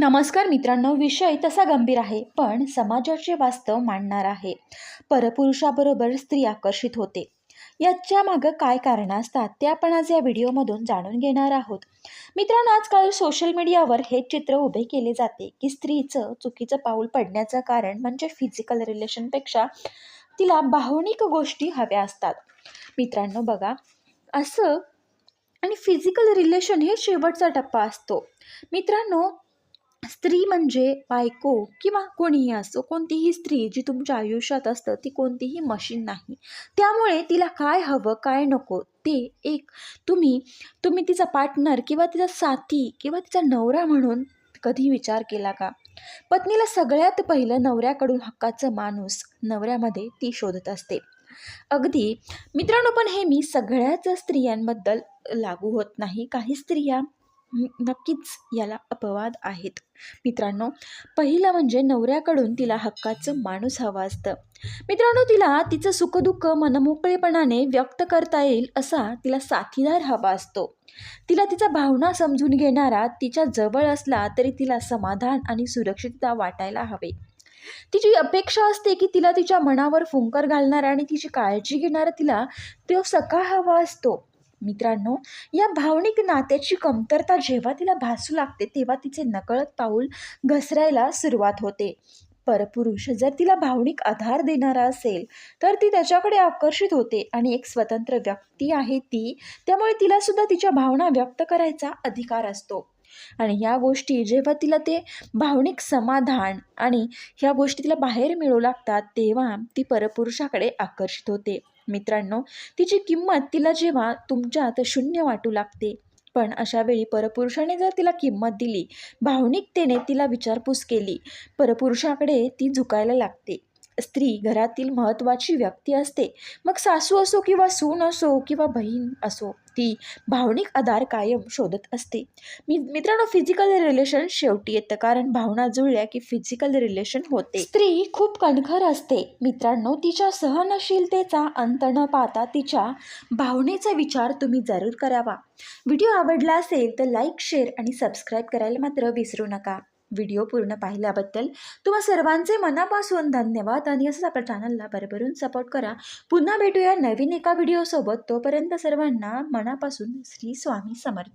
नमस्कार मित्रांनो विषय तसा गंभीर आहे पण समाजाचे वास्तव मांडणार आहे. परपुरुषाबरोबर स्त्री आकर्षित होते. याच्या मागं काय कारणं असतात ते आपण आज या व्हिडिओमधून जाणून घेणार आहोत. मित्रांनो आजकाल सोशल मीडियावर हे चित्र उभे केले जाते की स्त्रीचं चुकीचं पाऊल पडण्याचं कारण म्हणजे फिजिकल रिलेशनपेक्षा तिला भावनिक गोष्टी हव्या असतात. मित्रांनो बघा असं आणि फिजिकल रिलेशन हे शेवटचा टप्पा असतो. मित्रांनो स्त्री म्हणजे बायको किंवा कोणीही असो कोणतीही स्त्री जी तुमच्या आयुष्यात असतं ती कोणतीही मशीन नाही. त्यामुळे तिला काय हवं काय नको ते एक तुम्ही तुम्ही तिचा पार्टनर किंवा तिचा साथी किंवा तिचा नवरा म्हणून कधी विचार केला का? पत्नीला सगळ्यात पहिलं नवऱ्याकडून हक्काचं माणूस नवऱ्यामध्ये ती शोधत असते. अगदी मित्रांनो पण हे मी सगळ्याच स्त्रियांबद्दल लागू होत नाही. काही स्त्रिया नक्कीच याला अपवाद आहेत. मित्रांनो पहिलं म्हणजे नवऱ्याकडून तिला हक्काचं माणूस हवं असतं. मित्रांनो तिला तिचं सुखदुःख मनमोकळेपणाने व्यक्त करता येईल असा तिला साथीदार हवा असतो. तिला तिचा भावना समजून घेणारा तिच्या जवळ असला तरी तिला समाधान आणि सुरक्षितता वाटायला हवे. तिची अपेक्षा असते की तिला तिच्या मनावर फुंकर घालणारा आणि तिची काळजी घेणारा तिला तो सखा हवा असतो. मित्रांनो या भावनिक नात्याची कमतरता जेव्हा तिला भासू लागते तेव्हा तिचे नकळत पाऊल घसरायला सुरुवात होते. परपुरुष जर तिला भावनिक आधार देणारा असेल तर ती त्याच्याकडे आकर्षित होते आणि एक स्वतंत्र व्यक्ती आहे ती. त्यामुळे तिलासुद्धा तिच्या भावना व्यक्त करायचा अधिकार असतो. आणि ह्या गोष्टी जेव्हा तिला ते भावनिक समाधान आणि ह्या गोष्टी तिला बाहेर मिळू लागतात तेव्हा ती परपुरुषाकडे आकर्षित होते. मित्रांनो तिची किंमत तिला जेव्हा तुमच्यात शून्य वाटू लागते पण अशा वेळी परपुरुषाने जर तिला किंमत दिली भावनिकतेने तिला विचारपूस केली परपुरुषाकडे ती झुकायला लागते. स्त्री घरातील महत्त्वाची व्यक्ती असते. मग सासू असो किंवा सून असो किंवा बहीण असो ती भावनिक आधार कायम शोधत असते. मी मित्रांनो फिजिकल रिलेशन शेवटी येतं. कारण भावना जुळल्या की फिजिकल रिलेशन होते. स्त्री खूप कणखर असते. मित्रांनो तिच्या सहनशीलतेचा अंत न पाहता तिच्या भावनेचा विचार तुम्ही जरूर करावा. व्हिडिओ आवडला असेल तर लाईक शेअर आणि सबस्क्राईब करायला मात्र विसरू नका. व्हिडिओ पूर्ण पाहिल्याबद्दल तुम्हा सर्वांचे मनापासून धन्यवाद आणि असंच आपल्या चॅनलला भरभरून सपोर्ट करा. पुन्हा भेटूया नवीन एका व्हिडिओसोबत तोपर्यंत सर्वांना मनापासून श्री स्वामी समर्थ.